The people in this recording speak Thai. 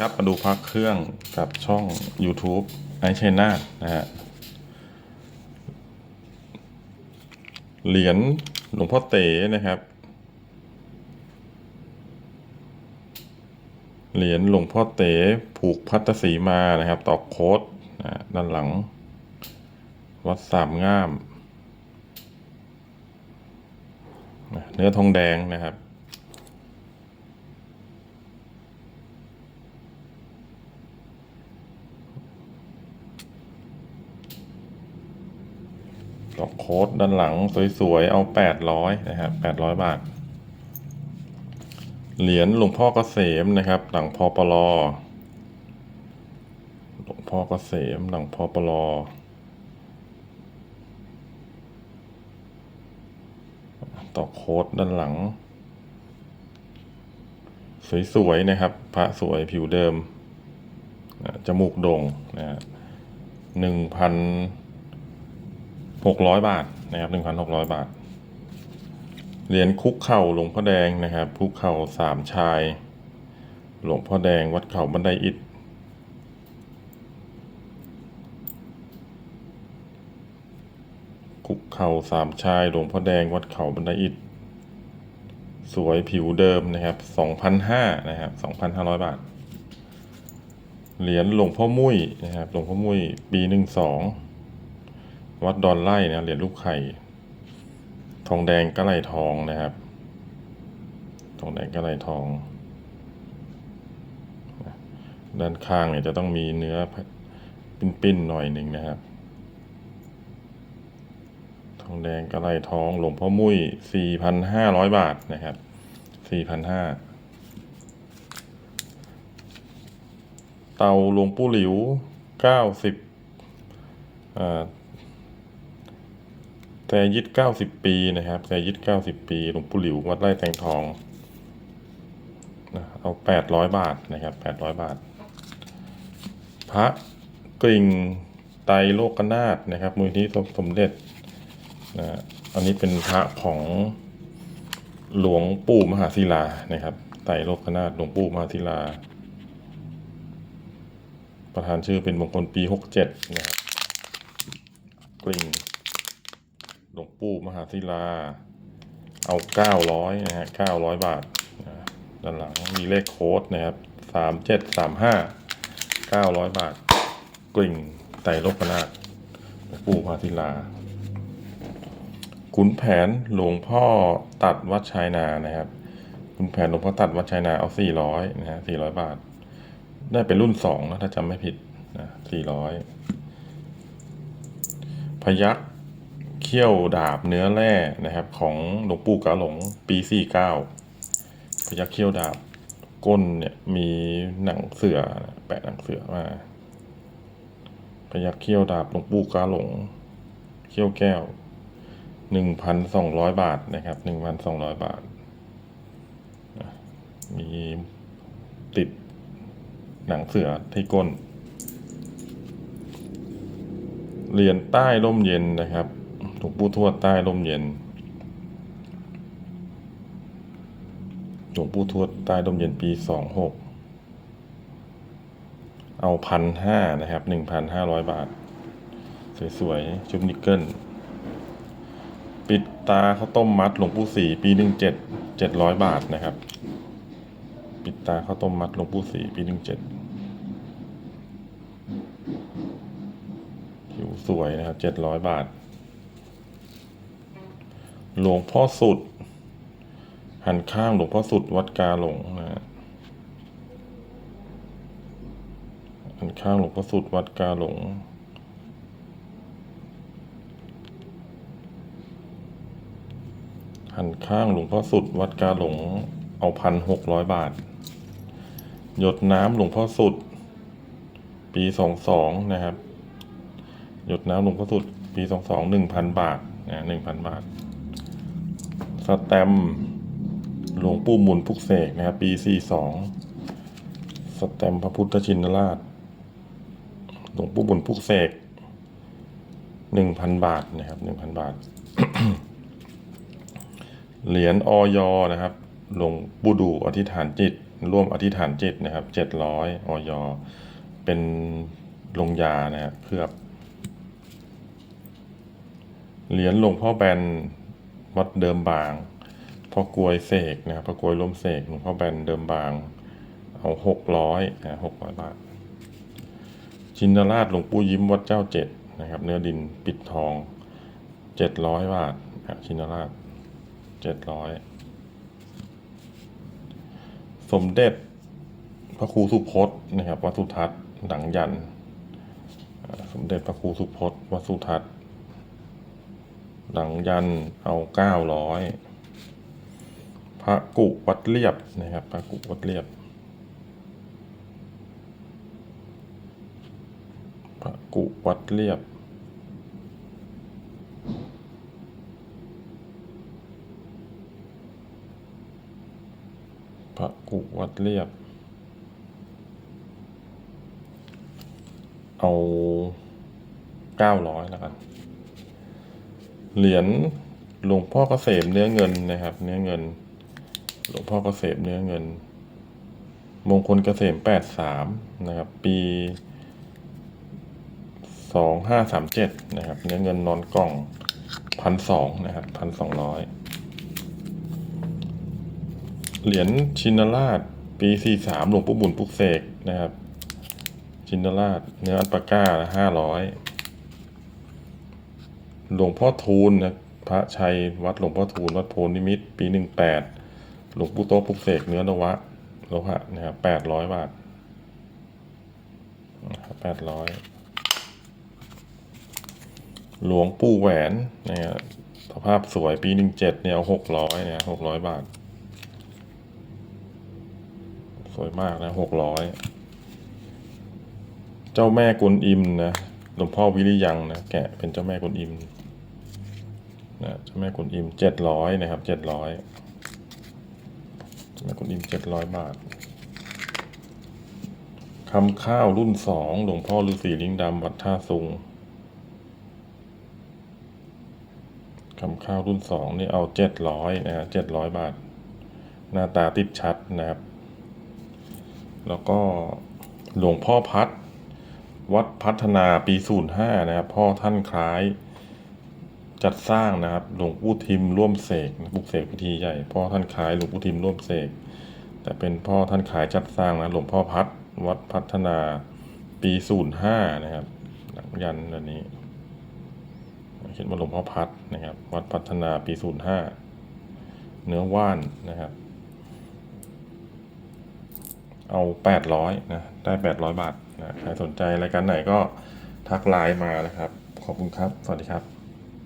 ครับมาดูพักเครื่องกับช่อง YouTube ไอเชนานะฮะเหรียญหลวงพ่อเต๋นะครับ เหรียญหลวงพ่อเต๋ผูกพัตสีมานะครับ ตอกโค้ดนะด้านหลัง วัดสามง่าม เนื้อทองแดงนะครับ ดอโค้ดด้านหลังสวยๆ เอาแปดร้อยนะครับแปดร้อยบาท เหรียญหลวงพ่อเกษมนะครับ หลังพอปลอหลวงพ่อเกษมหลังพอปลอดอโค้ดด้านหลัง สวยๆ นะครับ พระสวยผิวเดิม จมูกโด่งนะฮะหนึ่งพัน หกร้อยบาทนะครับหนึ่งพันหกร้อยบาท เหรียญคุกเข่าหลวงพ่อแดงนะครับคุกเข่าสามชาย หลวงพ่อแดงวัดเข่าบันไดอิฐคุกเข่าสามชายหลวงพ่อแดงวัดเข่าบันไดอิฐสวยผิวเดิมนะครับสองพันห้านะครับสองพันห้าร้อยบาท เหรียญหลวงพ่อมุ้ยนะครับหลวงพ่อมุ้ยปีหนึ่งสอง วัดดอนไล่นะเหรียญลูกไข่ ทองแดงกระไหลทองนะครับ ทองแดงกระไหลทอง ด้านข้างเนี่ยจะต้องมีเนื้อปิ้นๆหน่อยหนึ่งนะครับ ทองแดงกระไหลทองหลวงพ่อมุ้ยสี่พันห้าร้อยบาทนะครับสี่พันห้าเตาหลวงปู่หลิวเก้าสิบอ่า แต่ยึดเก้าสิบปีนะครับแต่ยึดเก้าสิบปีหลวงปู่หลิววัดไร่แตงทองนะเอาแปดร้อยบาทนะครับแปดร้อยบาท พระกริ่งไตโลกนาถนะครับมูลที่สมเด็จนะอันนี้เป็นพระของหลวงปู่มหาศิลานะครับ ไตโลกนาถหลวงปู่มหาศิลา ประธานชื่อเป็นมงคลปีหกเจ็ดนะครับกริ่ง หลวงปู่มหาศิลา เอาเก้าร้อยนะฮะเก้าร้อยบาทด้านหลังมีเลขโค้ดนะครับสามเจ็ดสามห้าเก้าร้อยบาท กลิ่งไตรลกนาหลวงปู่มหาศิลาขุนแผนหลวงพ่อตัดวัดชายนานะครับขุนแผนหลวงพ่อตัดวัดชายนาเอาสี่ร้อยนะฮะสี่ร้อยบาท ได้เป็นรุ่นสองนะถ้าจำไม่ผิดนะสี่ร้อยพยัก เขี้ยวดาบเนื้อแร่นะครับ ของหลวงปู่กาหลงปีสี่เก้าพยักเขี้ยวดาบก้นเนี่ยมีหนังเสือแปะหนังเสือมาพยักเขี้ยวดาบหลวงปู่กาหลง เขี้ยวแก้วหนึ่งพันสองร้อยบาทนะครับหนึ่งพันสองร้อยบาท มีติดหนังเสือที่ก้นเหรียญใต้ร่มเย็นนะครับ ลวงปู่ทวดใต้ร่มเย็นหลวงปู่ทวดใต้ร่มเย็นปีสองหกเอาพันห้านะครับหนึ่งพันห้าร้อยบาท สวยๆ ชุบนิกเกิลปิดตาข้าวต้มมัดหลวงปู่สีปีหนึ่งเจ็ดเจ็ดร้อยบาทนะครับ ปิดตาข้าวต้มมัดหลวงปู่สีปีหนึ่งเจ็ดผิวสวยนะครับเจ็ดร้อยบาท หลวงพ่อสุด หันข้างหลวงพ่อสุดวัดกาหลงนะฮะหันข้างหลวงพ่อสุดวัดกาหลง หันข้างหลวงพ่อสุดวัดกาหลง เอาพันหกร้อยบาท หยดน้ำหลวงพ่อสุด ปีสองสองนะครับ หยดน้ำหลวงพ่อสุด ปีสองสองหนึ่งพันบาทนะหนึ่งพันบาท สแตมหลวงปู่หมุนพุกเสกนะครับ ปีสี่สองสแตมพระพุทธชินราช หลวงปู่หมุนพุกเสกหนึ่งพันบาทนะครับหนึ่งพันบาท เหรียญออยนะครับหลวงปู่ดูอธิษฐานจิต ร่วมอธิษฐานจิตนะครับเจ็ดร้อยออยเป็นลงยานะครับเคลือเหรียญหลวงพ่อแบน วัดเดิมบางพ่อกลวยเสกนะครับพ่อกลวยลมเสกหลวงพ่อแบนเดิมบาง เอาหกร้อยนะหกร้อยบาท ชินราชหลวงปู่ยิ้มวัดเจ้าเจ็ดนะครับ เนื้อดินปิดทองเจ็ดร้อยบาทครับชินราชเจ็ดร้อยสมเด็จพระครูสุพจน์นะครับวัดสุทัศน์หลังยัน สมเด็จพระครูสุพจน์วัดสุทัศน์ หลังยันเอาเก้าร้อยพระกุวัดเรียบนะครับพระกุวัดเรียบพระกุวัดเรียบพระกุวัดเรียบ เอาเก้าร้อยแล้วกัน เหรียญหลวงพ่อเกษมเนื้อเงินนะครับ เนื้อเงิน หลวงพ่อเกษมเนื้อเงิน มงคลเกษมแปดสามนะครับ ปีสองห้าสามเจ็ดนะครับ เนื้อเงินนอนกล่องพันสองนะครับพันสองร้อยเหรียญชินราช ปีสี่สามหลวงปู่บุญปุกเสกนะครับ ชินราช เนื้ออัลปาก้าห้าร้อย หลวงพ่อทูลนะพระชัยวัดหลวงพ่อทูลวัดโพนิมิตร ปีหนึ่งแปดหลวงปู่โตปุกเสกเนื้อนวะโลหะนะครับแปดร้อยบาทแปดร้อยหลวงปู่แหวนนะครับสภาพสวยปีหนึ่งเจ็ดเนี่ยหกร้อยเนี่ยหกร้อยบาท สวยมากนะหกร้อยเจ้าแม่กุนอิมนะ หลวงพ่อวิริยังนะแกะเป็นเจ้าแม่กุนอิมนะเจ้าแม่กุนอิมเจ็ดร้อยนะครับเจ็ดร้อยเจ้าแม่กุนอิมเจ็ดร้อยบาทคำข้าวรุ่นสองหลวงพ่อฤาษีลิงดำวัดท่าซุงคำข้าวรุ่นสองนี่เอาเจ็ดร้อยนะฮะเจ็ดร้อยบาท หน้าตาติดชัดนะครับ แล้วก็หลวงพ่อพัด วัดพัฒนาปีศูนย์ห้านะครับ พ่อท่านคล้าย จัดสร้างนะครับ หลวงปู่ทิมร่วมเสกบุกเสกพิธีใหญ่ พ่อท่านขายหลวงปู่ทิมร่วมเสก แต่เป็นพ่อท่านขายจัดสร้างนะ หลวงพ่อพัด วัดพัฒนาปีศูนย์ห้านะครับ หลังยันอันนี้เขียนว่าหลวงพ่อพัดนะครับ วัดพัฒนาปีศูนย์ห้าเนื้อว่านนะครับ เอาแปดร้อยนะได้แปดร้อยบาทนะใครสนใจรายการไหนก็ทักไลน์มานะครับ ขอบคุณครับ สวัสดีครับ